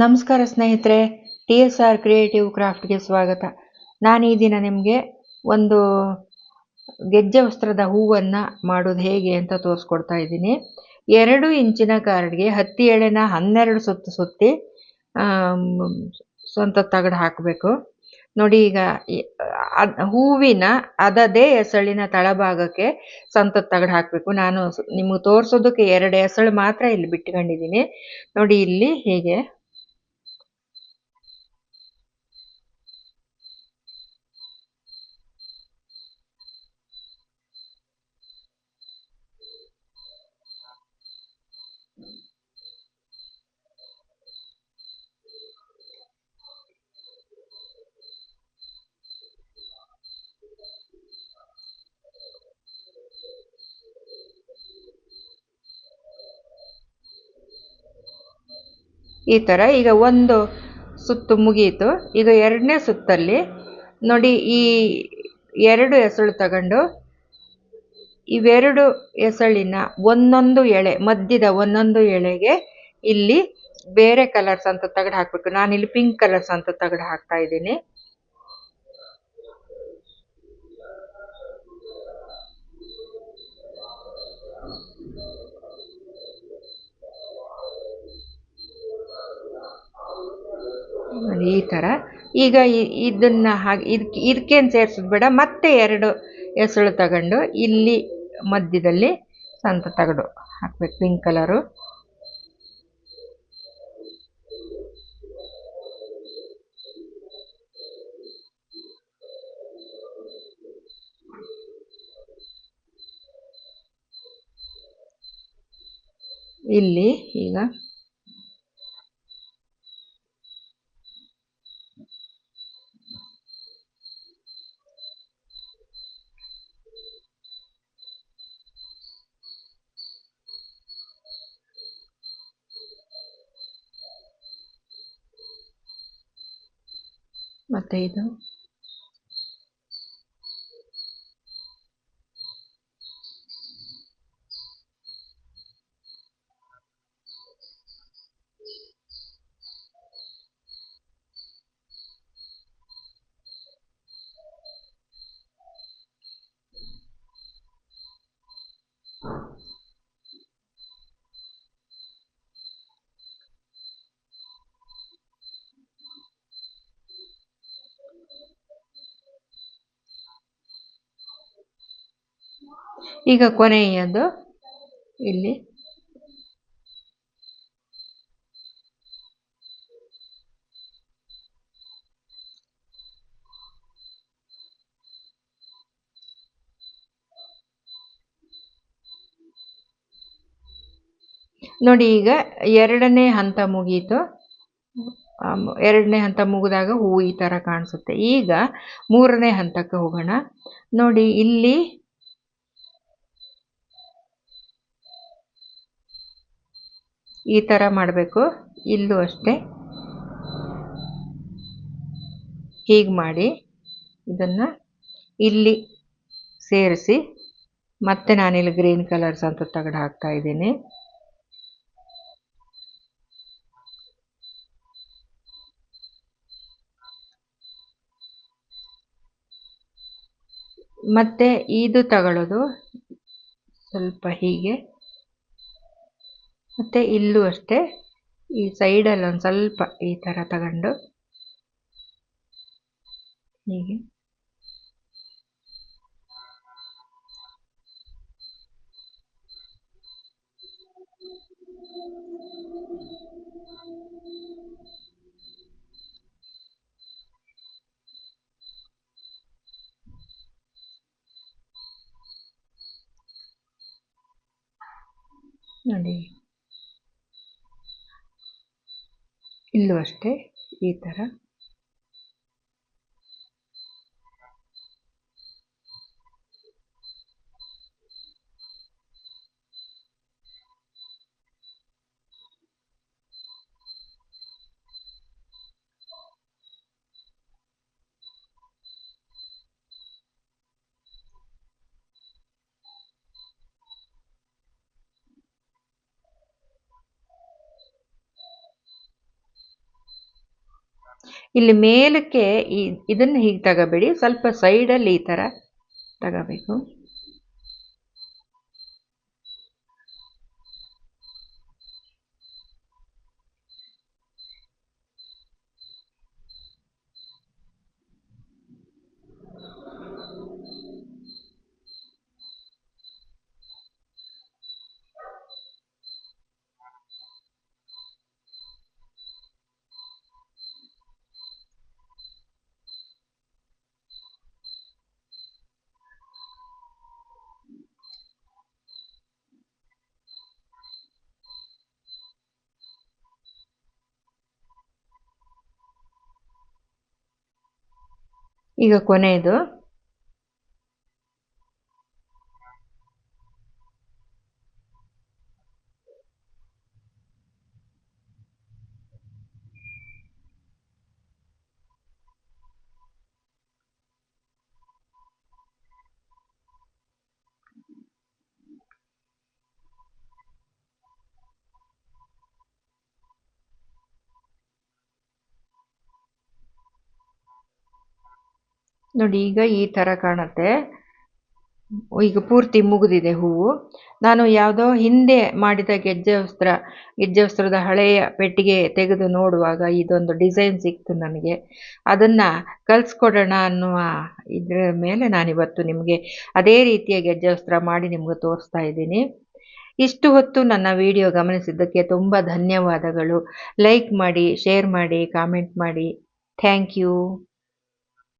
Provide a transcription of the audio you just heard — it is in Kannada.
ನಮಸ್ಕಾರ ಸ್ನೇಹಿತರೆ, ಟಿ ಎಸ್ ಆರ್ ಕ್ರಿಯೇಟಿವ್ ಕ್ರಾಫ್ಟ್ಗೆ ಸ್ವಾಗತ. ನಾನು ಈ ದಿನ ನಿಮಗೆ ಒಂದು ಗೆಜ್ಜೆ ವಸ್ತ್ರದ ಹೂವನ್ನು ಮಾಡೋದು ಹೇಗೆ ಅಂತ ತೋರಿಸ್ಕೊಡ್ತಾ ಇದ್ದೀನಿ. ಎರಡು ಇಂಚಿನ ಕಾರ್ಡ್ಗೆ ಹತ್ತಿ ಎಳೆನ ಹನ್ನೆರಡು ಸುತ್ತು ಸುತ್ತಿ ಸ್ವಂತ ತಗಡು ಹಾಕಬೇಕು. ನೋಡಿ ಈಗ ಹೂವಿನ ಅದದೇ ಎಸಳಿನ ತಳಭಾಗಕ್ಕೆ ಸಂತ ತಗಡು ಹಾಕಬೇಕು. ನಾನು ನಿಮಗೆ ತೋರಿಸೋದಕ್ಕೆ ಎರಡು ಎಸಳು ಮಾತ್ರ ಇಲ್ಲಿ ಬಿಟ್ಕೊಂಡಿದ್ದೀನಿ. ನೋಡಿ ಇಲ್ಲಿ ಹೀಗೆ ಈ ಥರ ಈಗ ಒಂದು ಸುತ್ತು ಮುಗಿಯಿತು ಈಗ ಎರಡನೇ ಸುತ್ತಲ್ಲಿ ನೋಡಿ ಈ ಎರಡು ಎಸಳು ತಗೊಂಡು ಇವೆರಡು ಎಸಳಿನ ಒಂದೊಂದು ಎಳೆ ಮಧ್ಯದ ಒಂದೊಂದು ಎಳೆಗೆ ಇಲ್ಲಿ ಬೇರೆ ಕಲರ್ಸ್ ಅಂತ ತಗಡು ಹಾಕಬೇಕು. ನಾನಿಲ್ಲಿ ಪಿಂಕ್ ಕಲರ್ಸ್ ಅಂತ ತಗಡು ಹಾಕ್ತಾ ಇದ್ದೀನಿ. ಈ ಥರ ಈಗ ಇದನ್ನು ಹಾಗೆ ಇದಕ್ಕೆ ಇದಕ್ಕೇನು ಸೇರಿಸೋದು ಬೇಡ. ಮತ್ತೆ ಎರಡು ಎಸಳು ತಗೊಂಡು ಇಲ್ಲಿ ಮಧ್ಯದಲ್ಲಿ ಸಂತ ತಗಡು. ಹಾಕ್ಬೇಕು ಪಿಂಕ್ ಕಲರು ಇಲ್ಲಿ ಈಗ ಮತ್ತೆ ಇದು ಈಗ ಕೊನೆಯದು. ಇಲ್ಲಿ. ನೋಡಿ ಈಗ ಎರಡನೇ ಹಂತ ಮುಗೀತು. ಎರಡನೇ ಹಂತ ಮುಗಿದಾಗ ಹೂವು ಈ ಥರ ಕಾಣಿಸುತ್ತೆ. ಈಗ ಮೂರನೇ ಹಂತಕ್ಕೆ ಹೋಗೋಣ. ನೋಡಿ ಇಲ್ಲಿ ಈ ಥರ ಮಾಡಬೇಕು. ಇಲ್ಲೂ ಅಷ್ಟೇ. ಹೀಗೆ ಮಾಡಿ ಇದನ್ನು ಇಲ್ಲಿ ಸೇರಿಸಿ ಮತ್ತೆ ನಾನಿಲ್ಲಿ ಗ್ರೀನ್ ಕಲರ್ಸ್ ಅಂತ ತೆಗೆದು ಹಾಕ್ತಾ ಇದ್ದೀನಿ. ಮತ್ತೆ ಇದು ತಗೊಳ್ಳೋದು ಸ್ವಲ್ಪ ಹೀಗೆ. ಮತ್ತೆ ಇಲ್ಲೂ ಅಷ್ಟೇ. ಈ ಸೈಡಲ್ಲಿ ಒಂದು ಸ್ವಲ್ಪ ಈ ಥರ ತಗೊಂಡು. ಹೀಗೆ. ನೋಡಿ. ಇಲ್ಲೂ ಅಷ್ಟೇ ಈ ಥರ. ಇಲ್ಲಿ ಮೇಲಕ್ಕೆ ಈ ಇದನ್ನು ಹೀಗೆ ತಗೋಬೇಡಿ. ಸ್ವಲ್ಪ ಸೈಡಲ್ಲಿ ಈ ಥರ ತಗೋಬೇಕು. ಈಗ ಕೊನೆಯದು ನೋಡಿ, ಈಗ ಈ ಥರ ಕಾಣುತ್ತೆ. ಈಗ ಪೂರ್ತಿ ಮುಗಿದಿದೆ ಹೂವು. ನಾನು ಯಾವುದೋ ಹಿಂದೆ ಮಾಡಿದ ಗೆಜ್ಜೆ ವಸ್ತ್ರ, ಗೆಜ್ಜೆ ವಸ್ತ್ರದ ಹಳೆಯ ಪೆಟ್ಟಿಗೆ ತೆಗೆದು ನೋಡುವಾಗ ಇದೊಂದು ಡಿಸೈನ್ ಸಿಕ್ತು ನನಗೆ. ಅದನ್ನು ಕಲಿಸ್ಕೊಡೋಣ ಅನ್ನುವ ಇದರ ಮೇಲೆ ನಾನಿವತ್ತು ನಿಮಗೆ ಅದೇ ರೀತಿಯ ಗೆಜ್ಜೆ ವಸ್ತ್ರ ಮಾಡಿ ನಿಮಗೆ ತೋರಿಸ್ತಾ ಇದ್ದೀನಿ. ಇಷ್ಟು ಹೊತ್ತು ನನ್ನ ವಿಡಿಯೋ ಗಮನಿಸಿದ್ದಕ್ಕೆ ತುಂಬ ಧನ್ಯವಾದಗಳು. ಲೈಕ್ ಮಾಡಿ, ಶೇರ್ ಮಾಡಿ, ಕಾಮೆಂಟ್ ಮಾಡಿ. Thank you.